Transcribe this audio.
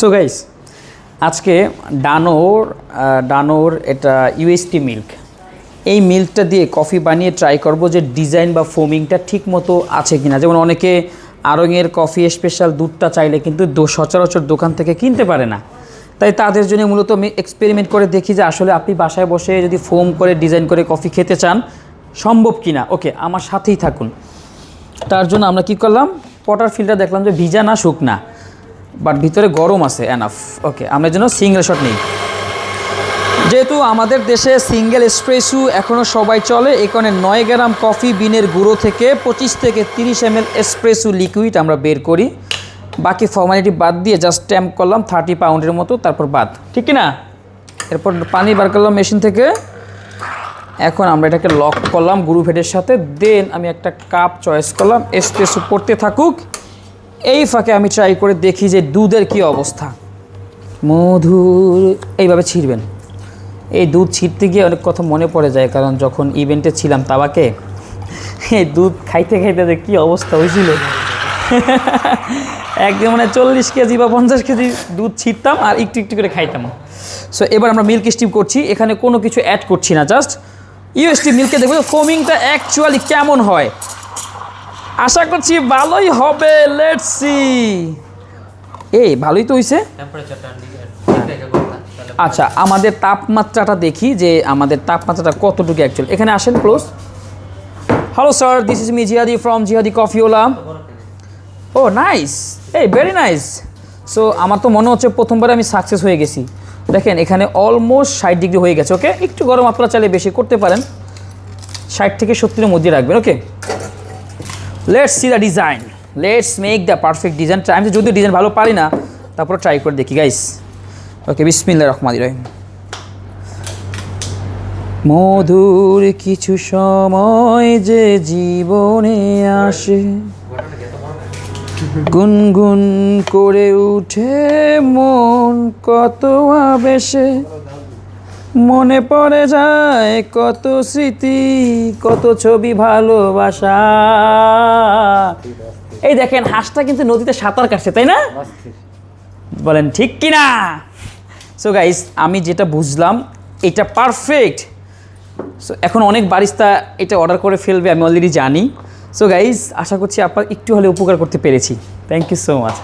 So guys আজকে ডানোর ডানোর এটা UST milk এই মিল্কটা দিয়ে কফি বানিয়ে ট্রাই করব যে ডিজাইন বা ফোমিংটা ঠিক মতো আছে কিনা। যেমন অনেকে আরঙের কফি স্পেশাল দুধটা চাইলে কিন্তু সচরাচর দোকান থেকে কিনতে পারে না। তাই তাদের জন্য মূলত আমি এক্সপেরিমেন্ট করে দেখি যে আসলে আপনি বাসায় বসে যদি ফোম করে ডিজাইন করে কফি খেতে চান, সম্ভব কি না ওকে আমার সাথেই থাকুন। তার জন্য আমরা কি করলাম? পটার ফিল্টার দেখলাম যে ভিজা না, শুকনা। বাট ভিতরে গরম আছে এনাফ ওকে আমরা যেন সিঙ্গেল শট নিই। যেহেতু আমাদের দেশে সিঙ্গেল এসপ্রেসু এখনও সবাই চলে এখানে নয় গ্রাম কফি বিনের গুঁড়ো থেকে পঁচিশ থেকে তিরিশ এম এল এসপ্রেসু লিকুইড আমরা বের করি। বাকি ফর্মালিটি বাদ দিয়ে জাস্ট স্ট্যাম্প করলাম থার্টি পাউন্ডের মতো, তারপর বাদ। ঠিক না এরপর পানি বার করলাম মেশিন থেকে। এখন আমরা এটাকে লক করলাম গ্রুপ হেডের সাথে। দেন আমি একটা কাপ চয়েস করলাম এসপ্রেসু পড়তে থাকুক। এই ফাঁকে আমি ট্রাই করে দেখি যে দুধের কি অবস্থা। মধুর, এইভাবে ছিঁড়বেন। এই দুধ ছিঁড়তে গিয়ে অনেক কথা মনে পড়ে যায়, কারণ যখন ইভেন্টে ছিলাম তাবাকে, এই দুধ খাইতে খাইতে যে কী অবস্থা হয়েছিল। একদম মানে চল্লিশ কেজি বা পঞ্চাশ কেজি দুধ ছিঁড়তাম আর একটু একটু করে খাইতাম। সো এবার আমরা মিল্ক স্টিম করছি। এখানে কোনো কিছু অ্যাড করছি না জাস্ট ইউএসটি মিল্কে দেখব ফোমিংটা অ্যাকচুয়ালি কেমন হয়। আশা করছি ভালোই হবে লেটস সি এই ভালোই তো হইছে। আচ্ছা আমাদের তাপমাত্রাটা দেখি যে আমাদের তাপমাত্রাটা কতটুকু অ্যাকচুয়াল এখানে আসেন close hello sir this is me Jihadi from Jihadi কফিওলা। Oh nice এই ভেরি নাইস সো আমার তো মনে হচ্ছে প্রথমবার আমি সাকসেস হয়ে গেছি। দেখেন এখানে অলমোস্ট ষাট ডিগ্রি হয়ে গেছে ওকে একটু গরম আপনারা চাইলে বেশি করতে পারেন। ষাট থেকে সত্তরের মধ্যে রাখবেন okay let's see the design let's make the perfect design আমি যদিও ডিজাইন ভালো পারি না তারপরে ট্রাই করে দেখি গাইস ওকে বিসমিল্লা রহমান রহিম। মধুর কিছু সময় যে জীবনে আসে, গুনগুন করে উঠে মন কত আবেশে। মনে পড়ে যায় কত স্মৃতি, কত ছবি ভালোবাসা। এই দেখেন, হাঁসটা কিন্তু নদীতে সাঁতার কাটছে, তাই না? বলেন, ঠিক কি না সো গাইস আমি যেটা বুঝলাম, এটা পারফেক্ট সো এখন অনেক বারিস্তা এটা অর্ডার করে ফেলবে, আমি অলরেডি জানি। সো গাইস আশা করছি আপনার একটু হলে উপকার করতে পেরেছি। Thank you so much